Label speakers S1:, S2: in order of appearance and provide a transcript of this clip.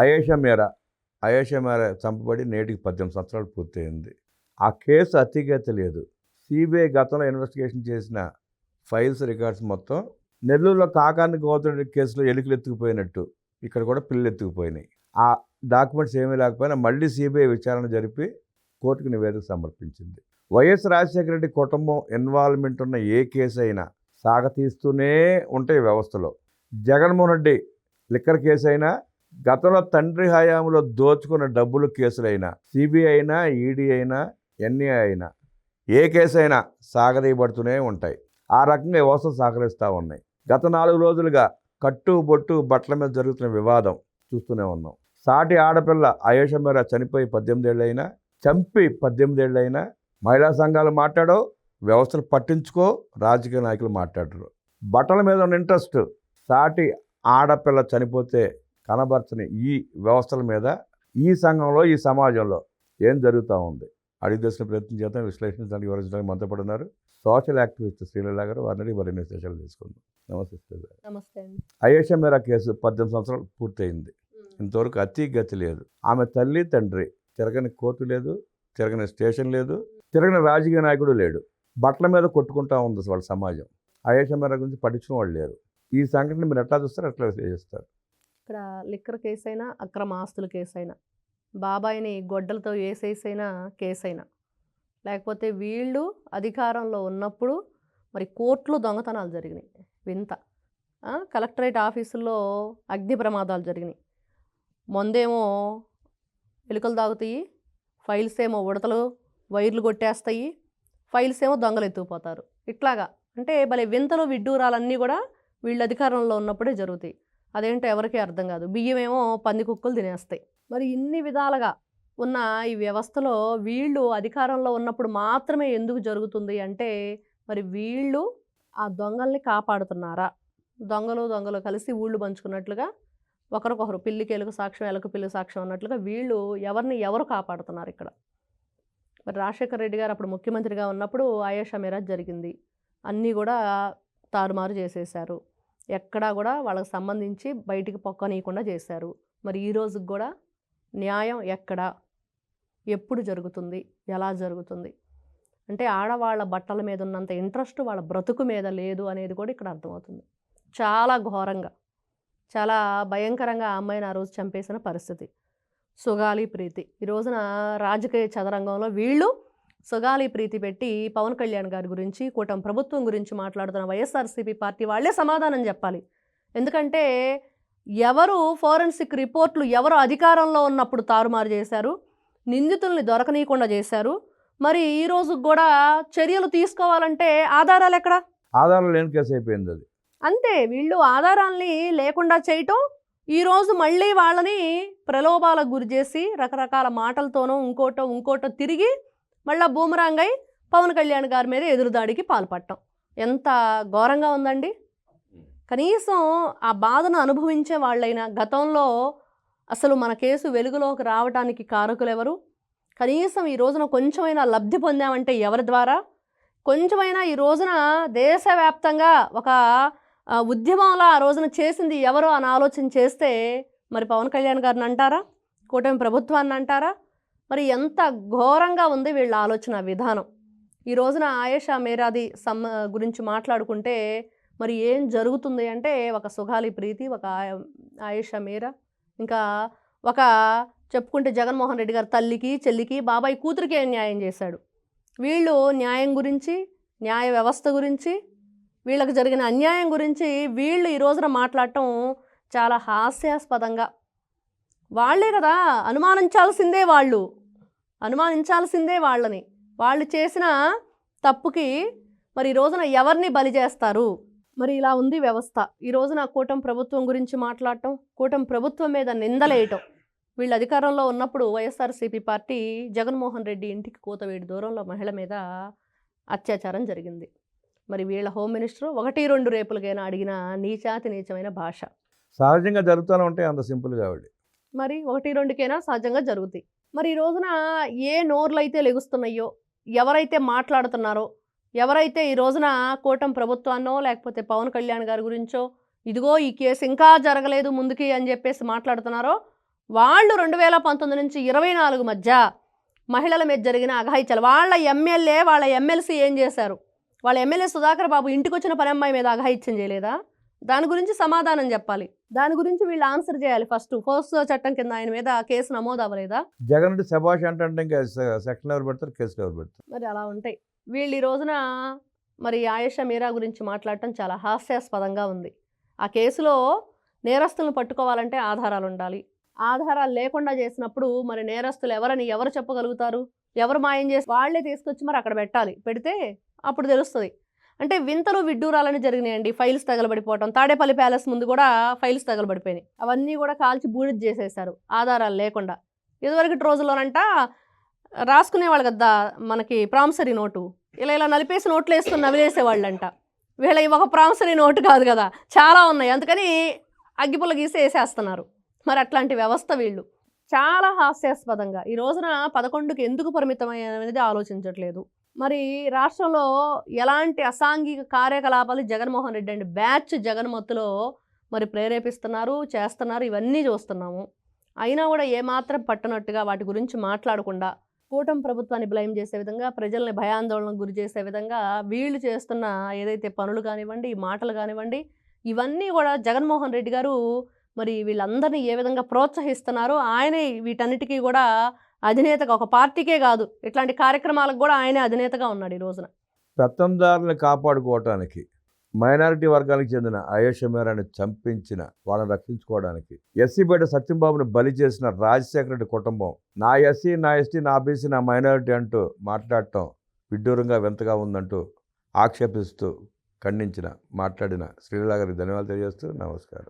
S1: అయేషా మీరా అయేషా మేర చంపబడి నేటికి పద్దెనిమిది సంవత్సరాలు పూర్తయింది. ఆ కేసు అతిగత లేదు. సిబిఐ గతంలో ఇన్వెస్టిగేషన్ చేసిన ఫైల్స్ రికార్డ్స్ మొత్తం నెల్లూరులో కాకాన్ని గౌతమ్ కేసులో ఎలుకలు ఎత్తుకుపోయినట్టు. ఇక్కడ కూడా పిల్లలు ఎత్తుకుపోయినాయి. ఆ డాక్యుమెంట్స్ ఏమీ లేకపోయినా మళ్ళీ సిబిఐ విచారణ జరిపి కోర్టుకు నివేదిక సమర్పించింది. వైఎస్ రాజశేఖర రెడ్డి కుటుంబం ఇన్వాల్వ్మెంట్ ఉన్న ఏ కేసు అయినా సాగతీస్తూనే ఉంటాయి వ్యవస్థలో. జగన్మోహన్ రెడ్డి లిక్కర్ కేసు అయినా గతంలో తండ్రి హయాంలో దోచుకున్న డబ్బులు కేసులైనా సిబిఐ అయినా ఈడీ అయినా ఎన్ఏ అయినా ఏ కేసు అయినా సాగదీయబడుతూనే ఉంటాయి. ఆ రకంగా వ్యవస్థ సహకరిస్తూ ఉన్నాయి. గత నాలుగు రోజులుగా కట్టు బొట్టు బట్టల మీద జరుగుతున్న వివాదం చూస్తూనే ఉన్నాం. సాటి ఆడపిల్ల ఆయుష మేర చనిపోయి పద్దెనిమిదేళ్ళు అయినా చంపి పద్దెనిమిదేళ్ళు అయినా మహిళా సంఘాలు మాట్లాడో వ్యవస్థలు పట్టించుకో రాజకీయ నాయకులు మాట్లాడరు. బట్టల మీద ఉన్న ఇంట్రెస్ట్ సాటి ఆడపిల్ల చనిపోతే కనబరచని ఈ వ్యవస్థల మీద ఈ సంఘంలో ఈ సమాజంలో ఏం జరుగుతూ ఉంది? అడిగి తెలిసిన ప్రయత్నం చేద్దాం. విశ్లేషించడానికి వివరించడానికి మనతో పాటు ఉన్నారు సోషల్ యాక్టివిస్ట్ శ్రీలీల గారు. వారిని మరిన్ని విశేషాలు తీసుకుందాం. నమస్తే.
S2: నమస్తే
S1: అయేషా మేరా కేసు పద్దెనిమిది సంవత్సరాలు పూర్తయింది. ఇంతవరకు అతి గతి లేదు. ఆమె తల్లి తండ్రి తిరగని కోర్టు లేదు తిరగని స్టేషన్ లేదు తిరగని రాజకీయ నాయకుడు లేడు. బట్టల మీద కొట్టుకుంటా ఉంది వాళ్ళ సమాజం. అయేషా మేరా గురించి పట్టించుకున్న వాళ్ళు లేరు. ఈ సంఘటన మీరు ఎట్లా చూస్తారు? ఎట్లా చేస్తారు
S2: ఇక్కడ లిక్కర్ కేసు అయినా అక్రమ ఆస్తుల కేసు అయినా బాబాయిని గొడ్డలతో వేసేసైనా కేసు అయినా లేకపోతే వీళ్ళు అధికారంలో ఉన్నప్పుడు మరి కోర్టులో దొంగతనాలు జరిగినాయి. వింత. కలెక్టరేట్ ఆఫీసుల్లో అగ్ని ప్రమాదాలు జరిగినాయి. మొందేమో ఎలుకలు తాగుతాయి ఫైల్స్ ఏమో ఉడతలు వైర్లు కొట్టేస్తాయి ఫైల్స్ ఏమో దొంగలు ఎత్తుకుపోతారు. ఇట్లాగా. అంటే భలే వింతలు విడ్డూరాలన్నీ కూడా వీళ్ళు అధికారంలో ఉన్నప్పుడే జరుగుతాయి. అదేంటో ఎవరికీ అర్థం కాదు. బియ్యమేమో పంది కుక్కలు తినేస్తాయి. మరి ఇన్ని విధాలుగా ఉన్న ఈ వ్యవస్థలో వీళ్ళు అధికారంలో ఉన్నప్పుడు మాత్రమే ఎందుకు జరుగుతుంది అంటే మరి వీళ్ళు ఆ దొంగల్ని కాపాడుతున్నారా? దొంగలు దొంగలు కలిసి ఊళ్ళు పంచుకున్నట్లుగా ఒకరికొకరు పిల్లికి సాక్ష్యం ఎలుక పిల్లి సాక్ష్యం అన్నట్లుగా వీళ్ళు ఎవరిని ఎవరు కాపాడుతున్నారు ఇక్కడ? మరి రాజశేఖర రెడ్డి గారు అప్పుడు ముఖ్యమంత్రిగా ఉన్నప్పుడు ఆయేషా మిరాజ్ జరిగింది. అన్నీ కూడా తారుమారు చేసేశారు. ఎక్కడా కూడా వాళ్ళకి సంబంధించి బయటికి పొక్కనీయకుండా చేశారు మరి ఈ రోజుకి కూడా న్యాయం ఎక్కడ? ఎప్పుడు జరుగుతుంది? ఎలా జరుగుతుంది? అంటే ఆడవాళ్ళ బట్టల మీద ఉన్నంత ఇంట్రెస్ట్ వాళ్ళ బ్రతుకు మీద లేదు అనేది కూడా ఇక్కడ అర్థమవుతుంది. చాలా ఘోరంగా చాలా భయంకరంగా ఆ అమ్మాయిని ఆ రోజు చంపేసిన పరిస్థితి. సుగాలి ప్రీతి. ఈ రోజున రాజకీయ చదరంగంలో వీళ్ళు సుగాలి ప్రీతి పెట్టి పవన్ కళ్యాణ్ గారి గురించి కూటమి ప్రభుత్వం గురించి మాట్లాడుతున్న వైఎస్ఆర్సీపీ పార్టీ వాళ్ళే సమాధానం చెప్పాలి. ఎందుకంటే ఎవరు ఫోరెన్సిక్ రిపోర్ట్లు ఎవరు అధికారంలో ఉన్నప్పుడు తారుమారు చేశారు నిందితుల్ని దొరకనీయకుండా చేశారు. మరి ఈ రోజు కూడా చర్యలు తీసుకోవాలంటే ఆధారాలు ఎక్కడ?
S1: ఆధారం లేని కేసు అయిపోయింది అది.
S2: అంతే వీళ్ళు ఆధారాల్ని లేకుండా చేయటం ఈరోజు మళ్ళీ వాళ్ళని ప్రలోభాలకు గురి చేసి రకరకాల మాటలతోనో ఇంకోటో ఇంకోటో తిరిగి మళ్ళీ బూమరాంగై పవన్ కళ్యాణ్ గారి మీద ఎదురుదాడికి పాల్పడటం ఎంత ఘోరంగా ఉందండి. కనీసం ఆ బాధను అనుభవించే వాళ్ళైనా గతంలో అసలు మన కేసు వెలుగులోకి రావడానికి కారకులు ఎవరు కనీసం ఈ రోజున కొంచెమైనా లబ్ధి పొందామంటే ఎవరి ద్వారా? కొంచెమైనా ఈ రోజున దేశవ్యాప్తంగా ఒక ఉద్యమంలో ఆ రోజున చేసింది ఎవరు అని ఆలోచన చేస్తే మరి పవన్ కళ్యాణ్ గారిని అంటారా? కూటమి ప్రభుత్వాన్ని అంటారా? మరి ఎంత ఘోరంగా ఉంది వీళ్ళ ఆలోచన విధానం. ఈ రోజున ఆయేషా మేరాది సమ్ గురించి మాట్లాడుకుంటే మరి ఏం జరుగుతుంది అంటే ఒక సుగాలి ప్రీతి ఒక ఆయేషా మీరా ఇంకా ఒక చెప్పుకుంటే జగన్మోహన్ రెడ్డి గారు తల్లికి చెల్లికి బాబాయ్ కూతురికి ఏం న్యాయం చేశాడు? వీళ్ళు న్యాయం గురించి న్యాయ వ్యవస్థ గురించి వీళ్ళకి జరిగిన అన్యాయం గురించి వీళ్ళు ఈ రోజున మాట్లాడటం చాలా హాస్యాస్పదంగా. వాళ్ళే కదా అనుమానించాల్సిందే వాళ్ళు. అనుమానించాల్సిందే వాళ్ళని. వాళ్ళు చేసిన తప్పుకి మరి ఈ రోజున ఎవరిని బలి చేస్తారు? మరి ఇలా ఉంది వ్యవస్థ. ఈ రోజున కూటమి ప్రభుత్వం గురించి మాట్లాడటం కూటమి ప్రభుత్వం మీద నిందలేయటం. వీళ్ళు అధికారంలో ఉన్నప్పుడు వైఎస్ఆర్సీపీ పార్టీ జగన్మోహన్ రెడ్డి ఇంటికి కూతవేడి దూరంలో మహిళ మీద అత్యాచారం జరిగింది. మరి వీళ్ళ హోమ్ మినిస్టర్ ఒకటి రెండు రేపులకైనా అడిగిన నీచాతి నీచమైన భాష.
S1: సహజంగా జరుగుతూనే ఉంటాయి అంత సింపుల్ కాబట్టి
S2: మరి ఒకటి రెండుకైనా సహజంగా జరుగుతాయి. మరి ఈ రోజున ఏ నోర్లు అయితే లెగుస్తున్నాయో ఎవరైతే మాట్లాడుతున్నారో ఎవరైతే ఈ రోజున కూటం ప్రభుత్వాన్నో లేకపోతే పవన్ కళ్యాణ్ గారి గురించో ఇదిగో ఈ కేసు ఇంకా జరగలేదు ముందుకి అని చెప్పేసి మాట్లాడుతున్నారో వాళ్ళు రెండు వేల పంతొమ్మిది నుంచి ఇరవై నాలుగు మధ్య మహిళల మీద జరిగిన అఘాయిత్యాలు వాళ్ళ ఎమ్మెల్యే వాళ్ళ ఎమ్మెల్సీ ఏం చేశారు? వాళ్ళ ఎమ్మెల్యే సుధాకర్ బాబు ఇంటికి వచ్చిన పని అమ్మాయి మీద అఘాయిత్యం చేయలేదా? దాని గురించి సమాధానం చెప్పాలి. దాని గురించి వీళ్ళు ఆన్సర్ చేయాలి ఫస్ట్. ఫోర్స్ చట్టం కింద ఆయన మీద కేసు నమోదు అవ్వలేదా
S1: జగన్ శభాష్ అంటే ఇంకా సె- సెక్షన్ ఎవరు పెడతారు కేసులు ఎవరు పెడతారు?
S2: మరి అలా ఉంటాయి. వీళ్ళు ఈ రోజున మరి ఆయేషా మీరా గురించి మాట్లాడటం చాలా హాస్యాస్పదంగా ఉంది. ఆ కేసులో నేరస్తులను పట్టుకోవాలంటే ఆధారాలు ఉండాలి. ఆధారాలు లేకుండా చేసినప్పుడు మరి నేరస్తులు ఎవరని ఎవరు చెప్పగలుగుతారు? ఎవరు మాయం చేసి వాళ్ళే తీసుకొచ్చి మరి అక్కడ పెట్టాలి. పెడితే అప్పుడు తెలుస్తుంది. అంటే వింతలు విడ్డూరాలని జరిగినాయండి. ఫైల్స్ తగలబడిపోవటం. తాడేపల్లి ప్యాలెస్ ముందు కూడా ఫైల్స్ తగలబడిపోయినాయి. అవన్నీ కూడా కాల్చి బూడిద చేసేసారు ఆధారాలు లేకుండా. ఇదివరకటి రోజుల్లోనంట రాసుకునేవాళ్ళు కదా మనకి ప్రామిసరీ నోటు. ఇలా ఇలా నలిపేసి నోట్లు వేసుకుని నవిలేసేవాళ్ళంట వీళ్ళ ఒక ప్రామిసరీ నోటు కాదు కదా. చాలా ఉన్నాయి. అందుకని అగ్గిపుల్ల గీసి వేసేస్తున్నారు. మరి అట్లాంటి వ్యవస్థ వీళ్ళు. చాలా హాస్యాస్పదంగా. ఈ రోజున పదకొండుకి ఎందుకు పరిమితమైనది ఆలోచించట్లేదు. మరి రాష్ట్రంలో ఎలాంటి అసాంఘిక కార్యకలాపాలు జగన్మోహన్ రెడ్డి అండి? బ్యాచ్ జగన్మత్తులో మరి ప్రేరేపిస్తున్నారు చేస్తున్నారు ఇవన్నీ చూస్తున్నాము. అయినా కూడా ఏమాత్రం పట్టనట్టుగా వాటి గురించి మాట్లాడకుండా కూటమి ప్రభుత్వాన్ని బ్లైమ్ చేసే విధంగా ప్రజల్ని భయాందోళనకు గురి చేసే విధంగా వీళ్ళు చేస్తున్న ఏదైతే పనులు కానివ్వండి ఈ మాటలు కానివ్వండి ఇవన్నీ కూడా జగన్మోహన్ రెడ్డి గారు మరి వీళ్ళందరినీ ఏ విధంగా ప్రోత్సహిస్తున్నారో ఆయనే వీటన్నిటికీ కూడా అధినేతగా ఒక పార్టీకే కాదు ఇట్లాంటి కార్యక్రమాలకు కూడా ఆయనే అధినేతగా ఉన్నాడు ఈ రోజున.
S1: పెత్తందారులను కాపాడుకోవటానికి మైనారిటీ వర్గానికి చెందిన అయేష చంపించిన వాళ్ళని రక్షించుకోవడానికి ఎస్సీ బయట సత్యంబాబుని బలి చేసిన రాజశేఖర రెడ్డి కుటుంబం నా ఎస్సీ నా ఎస్టీ నా బీసీ నా మైనారిటీ అంటూ మాట్లాడటం విడ్డూరంగా వింతగా ఉందంటూ ఆక్షేపిస్తూ ఖండించిన మాట్లాడిన శ్రీలా గారికి ధన్యవాదాలు తెలియజేస్తూ నమస్కారం.